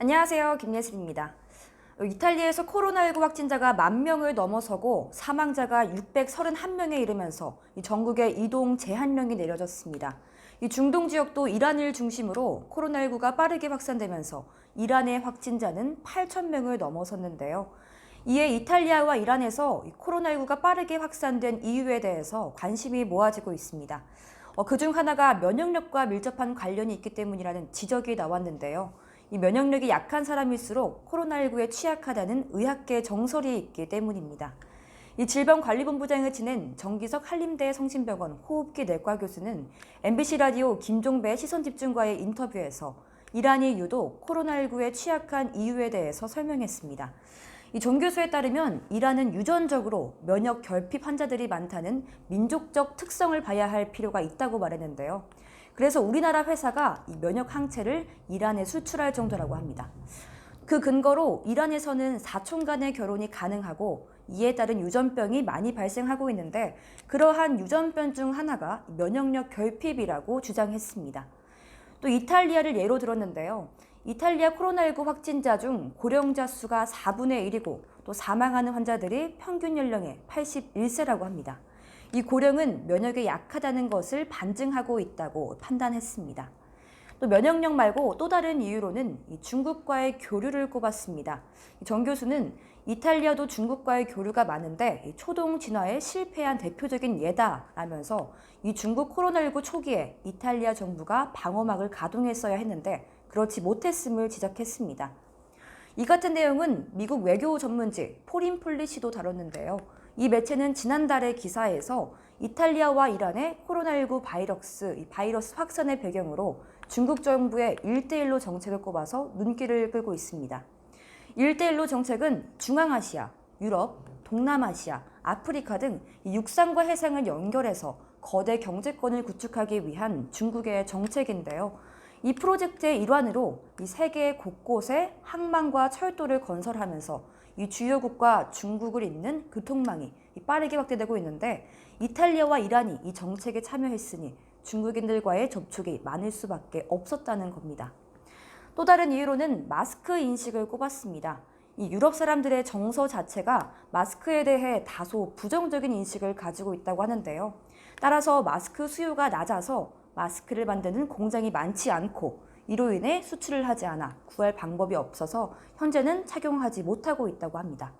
안녕하세요. 김예슬입니다. 이탈리아에서 코로나19 확진자가 만 명을 넘어서고 사망자가 631명에 이르면서 이 전국에 이동 제한령이 내려졌습니다. 이 중동 지역도 이란을 중심으로 코로나19가 빠르게 확산되면서 이란의 확진자는 8,000명을 넘어섰는데요. 이에 이탈리아와 이란에서 이 코로나19가 빠르게 확산된 이유에 대해서 관심이 모아지고 있습니다. 어, 그중 하나가 면역력과 밀접한 관련이 있기 때문이라는 지적이 나왔는데요. 이 면역력이 약한 사람일수록 코로나19에 취약하다는 의학계 정설이 있기 때문입니다. 이 질병관리본부장을 지낸 정기석 한림대 성심병원 호흡기 내과 교수는 MBC 라디오 김종배 시선집중과의 인터뷰에서 이란이 유독 코로나19에 취약한 이유에 대해서 설명했습니다. 이정 교수에 따르면 이란은 유전적으로 면역 결핍 환자들이 많다는 민족적 특성을 봐야 할 필요가 있다고 말했는데요. 그래서 우리나라 회사가 이 면역 항체를 이란에 수출할 정도라고 합니다. 그 근거로 이란에서는 사촌 간의 결혼이 가능하고 이에 따른 유전병이 많이 발생하고 있는데 그러한 유전병 중 하나가 면역력 결핍이라고 주장했습니다. 또 이탈리아를 예로 들었는데요. 이탈리아 코로나19 확진자 중 고령자 수가 4분의 1이고 또 사망하는 환자들이 평균 연령의 81세라고 합니다. 이 고령은 면역에 약하다는 것을 반증하고 있다고 판단했습니다. 또 면역력 말고 또 다른 이유로는 이 중국과의 교류를 꼽았습니다. 정 교수는 이탈리아도 중국과의 교류가 많은데 이 초동 진화에 실패한 대표적인 예다라면서 이 중국 코로나19 초기에 이탈리아 정부가 방어막을 가동했어야 했는데 그렇지 못했음을 지적했습니다. 이 같은 내용은 미국 외교 전문지 포린 폴리시도 다뤘는데요. 이 매체는 지난달의 기사에서 이탈리아와 이란의 코로나19 바이러스, 이 바이러스 확산의 배경으로 중국 정부의 1대1로 정책을 꼽아서 눈길을 끌고 있습니다. 1대1로 정책은 중앙아시아, 유럽, 동남아시아, 아프리카 등 육상과 해상을 연결해서 거대 경제권을 구축하기 위한 중국의 정책인데요. 이 프로젝트의 일환으로 이 세계 곳곳에 항만과 철도를 건설하면서 이 주요국과 중국을 잇는 교통망이 빠르게 확대되고 있는데 이탈리아와 이란이 이 정책에 참여했으니 중국인들과의 접촉이 많을 수밖에 없었다는 겁니다. 또 다른 이유로는 마스크 인식을 꼽았습니다. 이 유럽 사람들의 정서 자체가 마스크에 대해 다소 부정적인 인식을 가지고 있다고 하는데요. 따라서 마스크 수요가 낮아서 마스크를 만드는 공장이 많지 않고 이로 인해 수출을 하지 않아 구할 방법이 없어서 현재는 착용하지 못하고 있다고 합니다.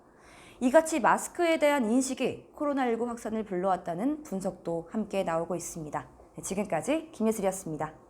이같이 마스크에 대한 인식이 코로나19 확산을 불러왔다는 분석도 함께 나오고 있습니다. 네, 지금까지 김예슬이었습니다.